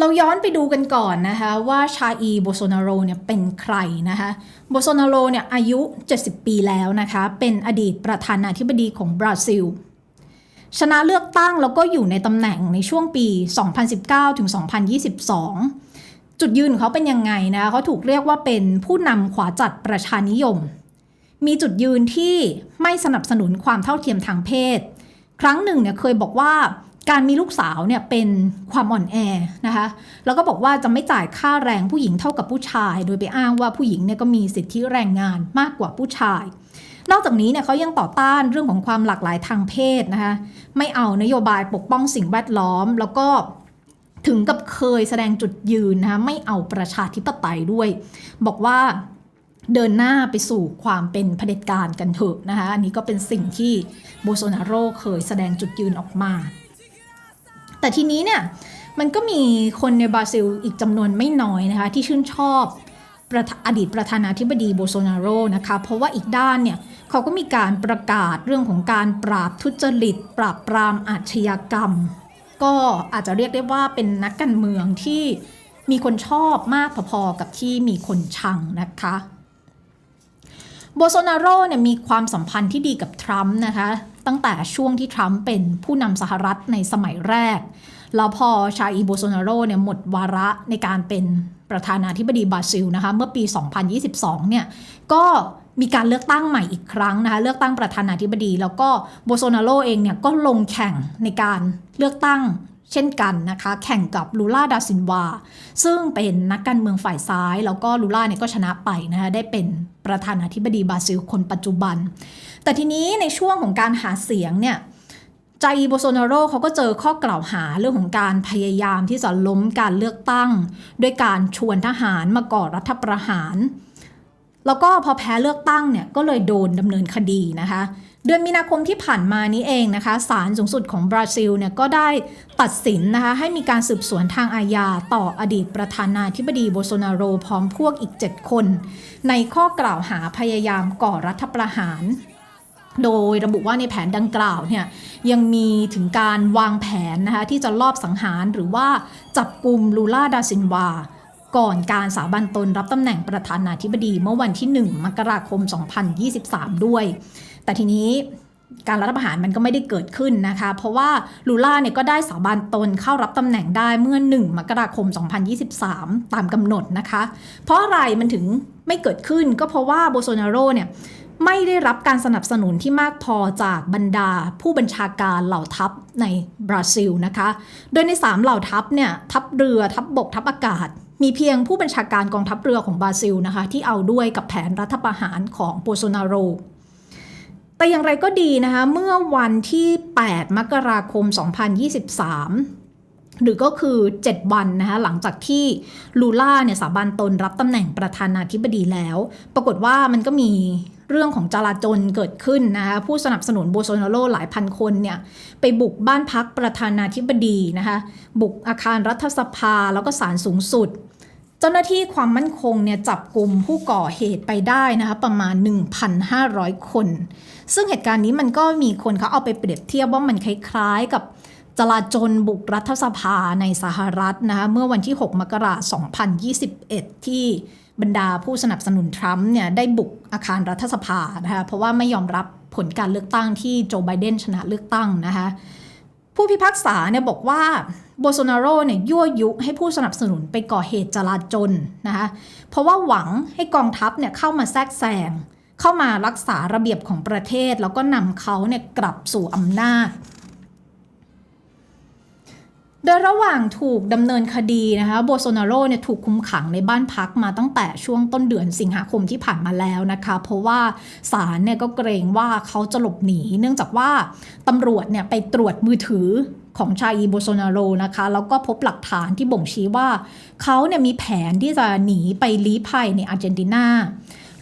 เราย้อนไปดูกันก่อนนะคะว่าชาอีโบโซนาโรเนี่ยเป็นใครนะคะโบโซนาโรเนี่ยอายุ 70 ปีแล้วนะคะเป็นอดีตประธานาธิบดีของบราซิล ชนะเลือกตั้งแล้วก็อยู่ในตำแหน่งในช่วงปี 2019ถึง2022 จุดยืนเขาเป็นยังไงนะเขาถูกเรียกว่าเป็นผู้นำขวาจัดประชานิยม มีจุดยืนที่ไม่สนับสนุนความเท่าเทียมทางเพศ ครั้งหนึ่งเนี่ยเคยบอกว่า การมีลูกสาวเนี่ยเป็นความอ่อนแอนะคะ แล้วก็บอกว่าจะไม่จ่ายค่าแรงผู้หญิงเท่ากับผู้ชาย โดยไปอ้างว่าผู้หญิงเนี่ยก็มีสิทธิแรงงานมากกว่าผู้ชาย นอกจากนี้เนี่ยเขายังต่อต้านเรื่องของความหลากหลายทางเพศนะคะ ไม่เอานโยบายปกป้องสิ่งแวดล้อม แล้วก็ถึงกับเคยแสดงจุดยืนนะคะไม่เอาประชาธิปไตยด้วย บอกว่าเดินหน้าไปสู่ความเป็นเผด็จการกันเถอะนะคะ อันนี้ก็เป็นสิ่งที่โบโซนาโรเคยแสดงจุดยืนออกมา แต่ทีนี้เนี่ยมันก็มีคนในบราซิลอีกจำนวนไม่น้อยนะคะที่ชื่นชอบอดีตประธานาธิบดีโบโซนาโรนะคะเพราะว่าอีกด้านเนี่ยเขาก็มีการประกาศเรื่องของการปราบทุจริต ปราบปรามอาชญากรรม ก็อาจจะเรียกได้ว่าเป็นนักการเมืองที่มีคนชอบมากพอๆกับที่มีคนชังนะคะโบโซนาโรเนี่ยมีความสัมพันธ์ที่ดีกับทรัมป์นะคะ ตั้งแต่ช่วงที่ทรัมป์เป็นผู้นำสหรัฐในสมัยแรก แล้วพอชาอีโบโซนาโรเนี่ยหมดวาระในการเป็นประธานาธิบดีบราซิลนะคะเมื่อปี 2022 เนี่ยก็มีการเลือกตั้งใหม่อีกครั้งนะคะเลือกตั้งประธานาธิบดี แล้วก็โบโซนาโรเองเนี่ยก็ลงแข่งในการเลือกตั้ง เช่นกันนะคะ แข่งกับลูล่าดาซินวา ซึ่งเป็นนักการเมืองฝ่ายซ้าย แล้วก็ลูล่าเนี่ยก็ชนะไปนะคะได้เป็นประธานาธิบดีบราซิลคนปัจจุบัน แต่ทีนี้ในช่วงของการหาเสียงเนี่ยจาอีโบโซนาโรเขาก็เจอข้อกล่าวหาเรื่องของการพยายามที่จะล้มการเลือกตั้ง ด้วยการชวนทหารมาก่อรัฐประหาร แล้วก็พอแพ้เลือกตั้งเนี่ยก็เลยโดนดำเนินคดีนะคะ เดือนมีนาคมที่ผ่านมานี้เองนะคะศาลสูงสุดของบราซิลเนี่ยก็ได้ตัดสินนะคะให้มีการสืบสวนทางอาญาต่ออดีตประธานาธิบดีโบโซนาโรพร้อมพวกอีก 7 คน ในข้อกล่าวหาพยายามก่อรัฐประหาร โดยระบุว่าในแผนดังกล่าวเนี่ยยังมีถึงการวางแผนนะคะที่จะลอบสังหารหรือว่าจับกลุ่มลูล่าดาซินวาก่อนการสาบันตนรับตำแหน่งประธานาธิบดีเมื่อวันที่ 1 มกราคม 2023 ด้วย แต่ทีนี้การรัฐประหารมันก็ไม่ได้เกิดขึ้นนะคะ เพราะว่าลูล่าเนี่ยก็ได้สาบานตนเข้ารับตำแหน่งได้เมื่อ 1 มกราคม 2023 ตามกำหนดนะคะ เพราะอะไรมันถึงไม่เกิดขึ้นก็เพราะว่าโบโซนาโรเนี่ยไม่ได้รับการสนับสนุนที่มากพอจากบรรดาผู้บัญชาการเหล่าทัพในบราซิลนะคะ โดยใน 3 เหล่าทัพเนี่ยทัพเรือทัพบบกทัพอากาศ มีเพียงผู้บัญชาการกองทัพเรือของบราซิลนะคะ ที่เอาด้วยกับแผนรัฐประหารของโบโซนาโร แต่อย่างไรก็ดีนะคะ เมื่อวันที่ 8 มกราคม 2023หรือก็คือ 7 วันนะคะหลังจากที่ลูล่าเนี่ยสาบานตนรับตำแหน่งประธานาธิบดีแล้ว ปรากฏว่ามันก็มีเรื่องของจลาจลเกิดขึ้นนะคะผู้สนับสนุนโบโซนาโรหลายพันคนเนี่ยไปบุกบ้านพักประธานาธิบดีนะคะบุกอาคารรัฐสภาแล้วก็ศาลสูงสุด เจ้าหน้าที่ความมั่นคงเนี่ยจับกลุ่มผู้ก่อเหตุไปได้นะคะประมาณ 1,500 คน ซึ่งเหตุการณ์นี้มันก็มีคนเขาเอาไปเปรียบเทียบว่ามันคล้ายๆกับจลาจลบุกรัฐสภาในสหรัฐนะคะเมื่อวันที่ 6 มกราคม 2021 ที่บรรดาผู้สนับสนุนทรัมป์เนี่ยได้บุกอาคารรัฐสภานะคะเพราะว่าไม่ยอมรับผลการเลือกตั้งที่โจไบเดนชนะเลือกตั้งนะคะ ผู้พิพากษาเนี่ยบอกว่าโบโซนาโรเนี่ยยั่วยุให้ผู้สนับสนุนไปก่อเหตุจลาจลนะคะเพราะว่าหวังให้กองทัพเนี่ยเข้ามาแทรกแซงเข้ามารักษาระเบียบของประเทศ แล้วก็นำเขาเนี่ยกลับสู่อำนาจ โดยระหว่างถูกดำเนินคดีนะคะโบโซนาโรเนี่ยถูกคุมขังในบ้านพักมาตั้งแต่ช่วงต้นเดือนสิงหาคมที่ผ่านมาแล้วนะคะ เพราะว่าศาลเนี่ยก็เกรงว่าเขาจะหลบหนี เนื่องจากว่าตำรวจเนี่ยไปตรวจมือถือของชาอีโบโซนาโรนะคะ แล้วก็พบหลักฐานที่บ่งชี้ว่า เขาเนี่ยมีแผนที่จะหนีไปลี้ภัยในอาร์เจนตินา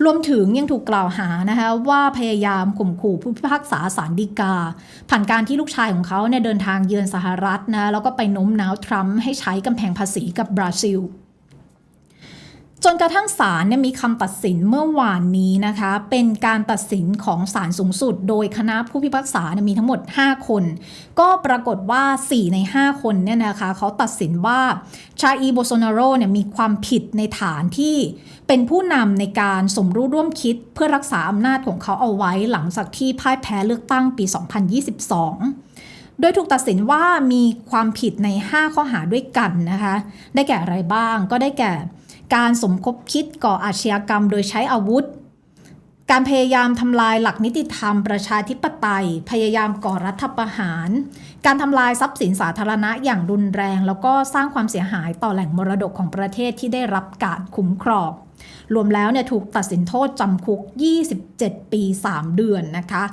รวมถึงยังถูกกล่าวหานะคะว่าพยายามข่มขู่ผู้พิพากษาสารดีกา ผ่านการที่ลูกชายของเขาเนี่ยเดินทางเยือนสหรัฐนะแล้วก็ไปโน้มน้าวทรัมป์ให้ใช้กำแพงภาษีกับบราซิล จนกระทั่งศาลเนี่ยมีคำตัดสินเมื่อวานนี้นะคะ เป็นการตัดสินของศาลสูงสุด โดยคณะผู้พิพากษามีทั้งหมด 5 คน ก็ปรากฏว่า 4 ใน 5 คนเนี่ยนะคะเขาตัดสินว่าชาอีโบโซนาโรเนี่ยมีความผิดในฐานที่เป็นผู้นำในการสมรู้ร่วมคิดเพื่อรักษาอำนาจของเขาเอาไว้หลังจากที่พ่ายแพ้เลือกตั้งปี 2022โดยถูกตัดสินว่ามีความผิดใน 5 ข้อหาด้วยกันนะคะ ได้แก่อะไรบ้าง ก็ได้แก่ การสมคบคิดก่ออาชญากรรมโดยใช้อาวุธ การพยายามทำลายหลักนิติธรรม ประชาธิปไตย พยายามก่อรัฐประหาร การทำลายทรัพย์สินสาธารณะอย่างรุนแรง แล้วก็สร้างความเสียหายต่อแหล่งมรดกของประเทศที่ได้รับการคุ้มครองรวมแล้วเนี่ยถูกตัดสินโทษจำคุก 27 ปี 3 เดือนนะคะ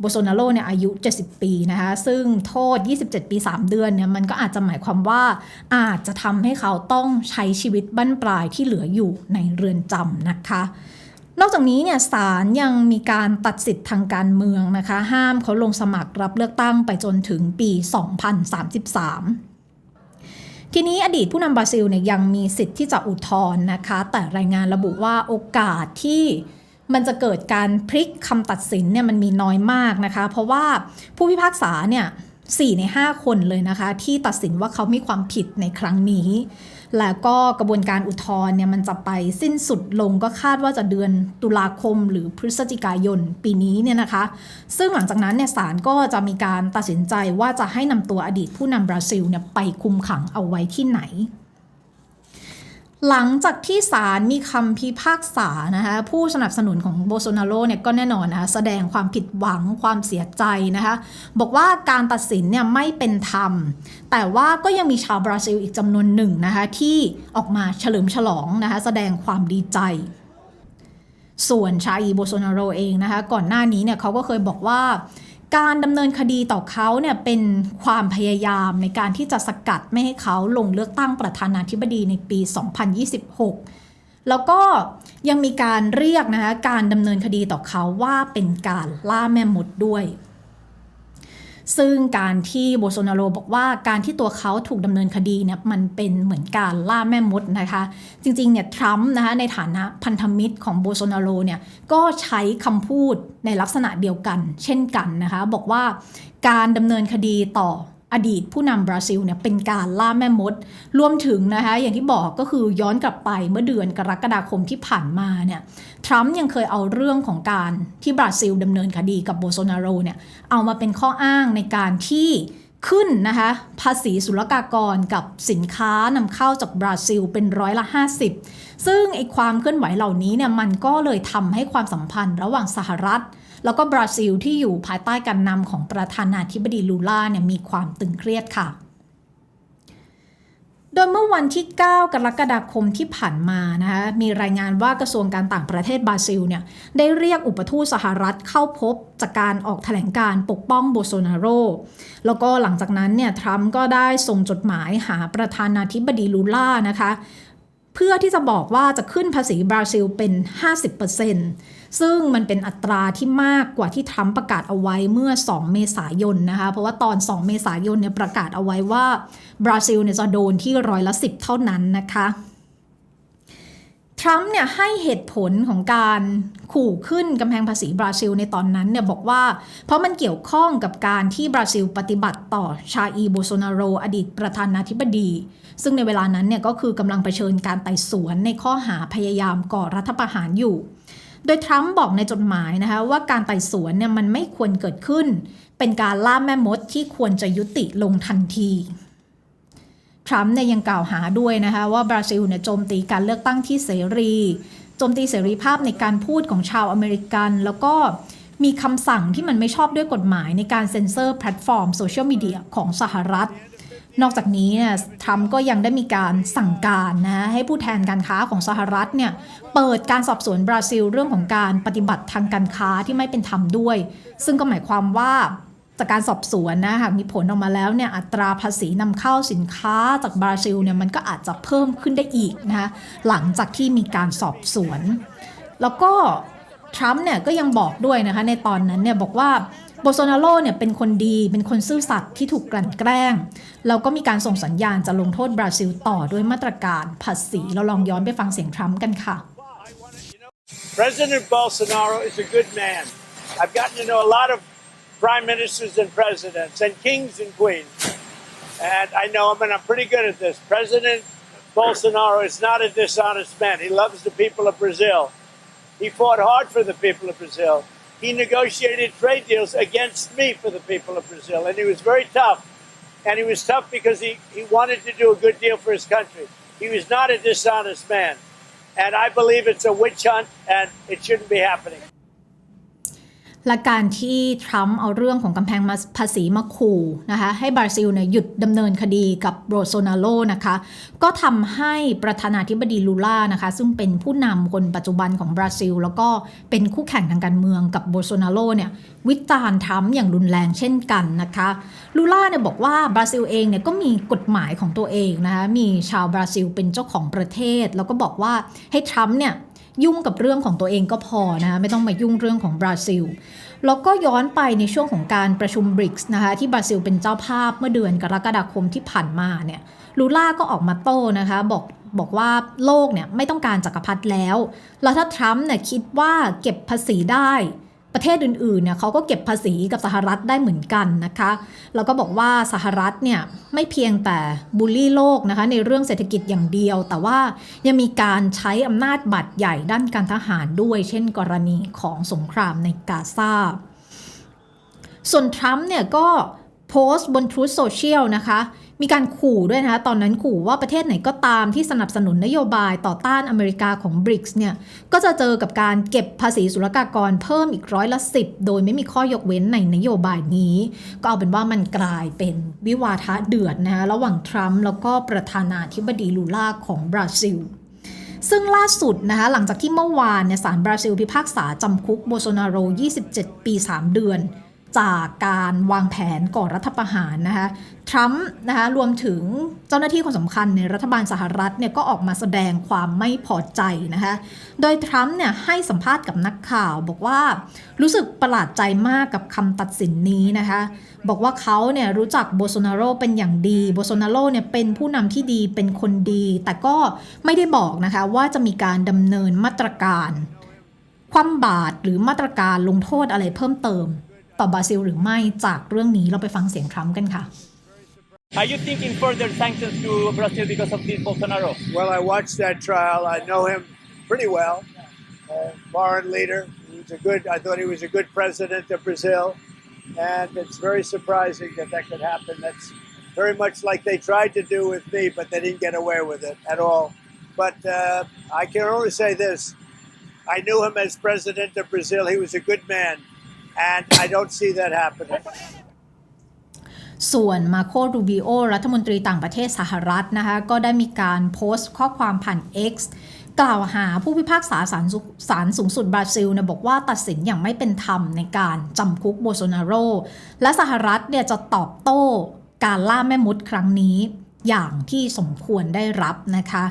โบโซนาโรเนี่ยอายุ 70 ปีนะคะซึ่งโทษ 27 ปี 3 เดือนเนี่ยมันก็อาจจะหมายความว่าอาจจะทำให้เขาต้องใช้ชีวิตบั้นปลายที่เหลืออยู่ในเรือนจำนะคะนอกจากนี้เนี่ยศาลยังมีการตัดสิทธิ์ทางการเมืองนะคะ ห้ามเขาลงสมัครรับเลือกตั้งไปจนถึงปี 2033ทีนี้อดีตผู้นำบราซิลเนี่ยยังมีสิทธิ์ที่จะอุทธรณ์นะคะ แต่รายงานระบุว่าโอกาสที่ มันจะเกิดการพลิกคำตัดสินเนี่ยมันมีน้อยมากนะคะ เพราะว่าผู้พิพากษาเนี่ย4ใน5คนเลยนะคะ ที่ตัดสินว่าเขามีความผิดในครั้งนี้ แล้วก็กระบวนการอุทธรณ์เนี่ยมันจะไปสิ้นสุดลงก็คาดว่าจะเดือนตุลาคมหรือพฤศจิกายนปีนี้เนี่ยนะคะ ซึ่งหลังจากนั้นเนี่ยศาลก็จะมีการตัดสินใจว่าจะให้นำตัวอดีตผู้นำบราซิลเนี่ยไปคุมขังเอาไว้ที่ไหน หลังจากที่ศาลมีคำพิพากษานะคะผู้สนับสนุนของโบโซนาโรเนี่ยก็แน่นอนนะคะแสดงความผิดหวังความเสียใจนะคะบอกว่าการตัดสินเนี่ยไม่เป็นธรรม แต่ว่าก็ยังมีชาวบราซิลอีกจำนวนหนึ่งนะคะที่ออกมาเฉลิมฉลองนะคะแสดงความดีใจ ส่วนชาอีโบโซนาโรเองนะคะก่อนหน้านี้เนี่ยเขาก็เคยบอกว่า การดำเนินคดีต่อเขาเนี่ยเป็นความพยายามในการที่จะสกัดไม่ให้เขาลงเลือกตั้งประธานาธิบดีในปี 2026 แล้วก็ยังมีการเรียกนะคะการดำเนินคดีต่อเขาว่าเป็นการล่าแม่มดด้วย ซึ่งการที่โบโซนาโรบอกว่าการที่ตัวเขาถูกดำเนินคดีเนี่ยมันเป็นเหมือนการล่าแม่มดนะคะ จริงๆเนี่ยทรัมป์นะคะในฐานะพันธมิตรของโบโซนาโรเนี่ยก็ใช้คำพูดในลักษณะเดียวกัน เช่นกันนะคะ บอกว่าการดำเนินคดีต่อ อดีตผู้นำบราซิลเนี่ยเป็นการล่าแม่มด รวมถึงนะคะอย่างที่บอกก็คือย้อนกลับไปเมื่อเดือนกรกฎาคมที่ผ่านมาเนี่ยทรัมป์ยังเคยเอาเรื่องของการที่บราซิลดำเนินคดีกับโบโซนาโรเนี่ยเอามาเป็นข้ออ้างในการที่ขึ้นนะคะภาษีศุลกากรกับสินค้านำเข้าจากบราซิลเป็นร้อยละ 50 ซึ่งไอความเคลื่อนไหวเหล่านี้เนี่ยมันก็เลยทำให้ความสัมพันธ์ระหว่างสหรัฐ แล้วก็บราซิลที่อยู่ภายใต้การนำของประธานาธิบดีลูล่าเนี่ยมีความตึงเครียดค่ะ โดยเมื่อวันที่ 9 กรกฎาคมที่ผ่านมานะคะมีรายงานว่ากระทรวงการต่างประเทศบราซิลเนี่ยได้เรียกอุปทูตสหรัฐเข้าพบจากการออกแถลงการปกป้องโบโซนาโรแล้วก็หลังจากนั้นเนี่ยทรัมป์ก็ได้ส่งจดหมายหาประธานาธิบดีลูล่านะคะ เพื่อที่จะบอกว่าจะขึ้นภาษีบราซิลเป็น 50%ซึ่งมันเป็นอัตราที่มากกว่าที่ทรัมป์ประกาศเอาไว้เมื่อ 2 เมษายนนะคะ เพราะว่าตอน 2 เมษายนเนี่ยประกาศเอาไว้ว่าบราซิลเนี่ยจะโดนที่ร้อยละ 10 เท่านั้นนะคะ ทรัมป์เนี่ยให้เหตุผลของการขู่ขึ้นกำแพงภาษีบราซิลในตอนนั้นเนี่ยบอกว่า เพราะมันเกี่ยวข้องกับการที่บราซิลปฏิบัติต่อชาอีโบโซนาโร อดีตประธานาธิบดี ซึ่งในเวลานั้นเนี่ยก็คือกำลังเผชิญการไต่สวนในข้อหาพยายามก่อรัฐประหารอยู่ โดยทรัมป์บอกในจดหมายนะคะว่าการไต่สวนเนี่ยมันไม่ควรเกิดขึ้น เป็นการล่าแม่มดที่ควรจะยุติลงทันที ทรัมป์เนี่ยยังกล่าวหาด้วยนะคะว่าบราซิลเนี่ยโจมตีการเลือกตั้งที่เสรีโจมตีเสรีภาพในการพูดของชาวอเมริกัน แล้วก็มีคำสั่งที่มันไม่ชอบด้วยกฎหมายในการเซ็นเซอร์แพลตฟอร์มโซเชียลมีเดียของสหรัฐ นอกจากนี้เนี่ยทรัมป์ก็ยังได้มีการสั่งการนะให้ผู้แทนการค้าของสหรัฐเนี่ยเปิดการสอบสวนบราซิลเรื่องของการปฏิบัติทางการค้าที่ไม่เป็นธรรมด้วย ซึ่งก็หมายความว่า จากการสอบสวนนะหากมีผลออกมาแล้วเนี่ยอัตราภาษีนำเข้าสินค้าจากบราซิลเนี่ยมันก็อาจจะเพิ่มขึ้นได้อีกนะคะหลังจากที่มีการสอบสวน แล้วก็ทรัมป์เนี่ยก็ยังบอกด้วยนะคะในตอนนั้นเนี่ยบอกว่าโบโซนาโรเนี่ยเป็นคนดีเป็นคนซื่อสัตย์ที่ถูกกลั่นแกล้ง แล้วก็มีการส่งสัญญาณจะลงโทษบราซิลต่อด้วยมาตรการภาษีเราลองย้อนไปฟังเสียงทรัมป์กันค่ะ President Bolsonaro is a good man. I've gotten to know a lot of prime ministers and presidents and kings and queens. And I know him, and I'm pretty good at this. President Bolsonaro is not a dishonest man. He loves the people of Brazil. He fought hard for the people of Brazil. He negotiated trade deals against me for the people of Brazil, and he was very tough. And he was tough because he, he wanted to do a good deal for his country. He was not a dishonest man. And I believe it's a witch hunt, and it shouldn't be happening. และการที่ทรัมป์เอาเรื่องของกำแพงภาษีมาขู่นะคะให้บราซิลเนี่ยหยุดดำเนินคดีกับโบโซนาโรนะคะก็ทำให้ประธานาธิบดีลูล่านะคะซึ่งเป็นผู้นำคนปัจจุบันของบราซิล แล้วก็เป็นคู่แข่งทางการเมืองกับโบโซนาโรเนี่ยวิจารณ์ทรัมป์อย่างรุนแรงเช่นกันนะคะลูล่าเนี่ยบอกว่าบราซิลเองเนี่ยก็มีกฎหมายของตัวเองนะคะมีชาวบราซิลเป็นเจ้าของประเทศ แล้วก็บอกว่าให้ทรัมป์เนี่ย ยุ่งกับเรื่องของตัวเองก็พอนะคะไม่ต้องมายุ่งเรื่องของบราซิลแล้วก็ย้อนไปในช่วงของการประชุมบริกส์นะคะที่บราซิลเป็นเจ้าภาพเมื่อเดือนกรกฎาคมที่ผ่านมาเนี่ยลูล่าก็ออกมาโต้นะคะบอกบอกว่าโลกเนี่ยไม่ต้องการจักรพรรดิแล้ว แล้วถ้าทรัมป์เนี่ยคิดว่าเก็บภาษีได้ ประเทศอื่นๆเนี่ยเขาก็เก็บภาษีกับสหรัฐได้เหมือนกันนะคะ แล้วก็บอกว่าสหรัฐเนี่ยไม่เพียงแต่บูลลี่โลกนะคะในเรื่องเศรษฐกิจอย่างเดียว แต่ว่ายังมีการใช้อำนาจบัตรใหญ่ด้านการทหารด้วย เช่นกรณีของสงครามในกาซา ส่วนทรัมป์เนี่ยก็โพสต์บน Truth Social นะคะ มีการขู่ด้วยนะคะตอนนั้นขู่ว่าประเทศไหนก็ตามที่สนับสนุนนโยบายต่อต้านอเมริกาของ BRICS เนี่ยก็จะเจอกับการเก็บภาษีศุลกากรเพิ่มอีกร้อยละสิบโดยไม่มีข้อยกเว้นในนโยบายนี้ ก็เอาเป็นว่ามันกลายเป็นวิวาทะเดือดนะคะระหว่างทรัมป์แล้วก็ประธานาธิบดีลูล่าของบราซิลซึ่งล่าสุดนะคะหลังจากที่เมื่อวานเนี่ยศาลบราซิลพิพากษาจำคุกโบโซนาโร 27 ปี 3 เดือน จากการวางแผนก่อรัฐประหารนะคะทรัมป์นะคะรวมถึงเจ้าหน้าที่คนสำคัญในรัฐบาลสหรัฐเนี่ยก็ออกมาแสดงความไม่พอใจนะคะโดยทรัมป์เนี่ยให้สัมภาษณ์กับนักข่าวบอกว่ารู้สึกประหลาดใจมากกับคำตัดสินนี้นะคะบอกว่าเขาเนี่ยรู้จักโบโซนาโรเป็นอย่างดีโบโซนาโรเนี่ยเป็นผู้นำที่ดีเป็นคนดี แต่ก็ไม่ได้บอกนะคะว่าจะมีการดำเนินมาตรการคว่ำบาตรหรือมาตรการลงโทษอะไรเพิ่มเติม ต่อบราซิลหรือไม่จากเรื่องนี้เราไปฟังเสียงทรัมป์กันค่ะ Are you thinking further sanctions to Brazil because of this Bolsonaro? Well, I watched that trial. I know him pretty well. Uh, foreign leader. He was a good. I thought he was a good president of Brazil, and it's very surprising that that could happen. That's very much like they tried to do with me, but they didn't get away with it at all. But uh, I can only say this: I knew him as president of Brazil. He was a good man, And I don't see that happening. ส่วนมาโครูบิโอรัฐมนตรีต่างประเทศสหรัฐนะคะก็ได้มีการโพสต์ข้อความผ่าน X กล่าวหาผู้พิพากษาศาลสุศาลสูงสุดบราซิลเนี่ยบอกว่าตัดสินอย่างไม่เป็นธรรมในการจำคุกโบโซนาโร และสหรัฐเนี่ยจะตอบโต้การล่าแม่มดครั้งนี้อย่างที่สมควรได้รับนะคะ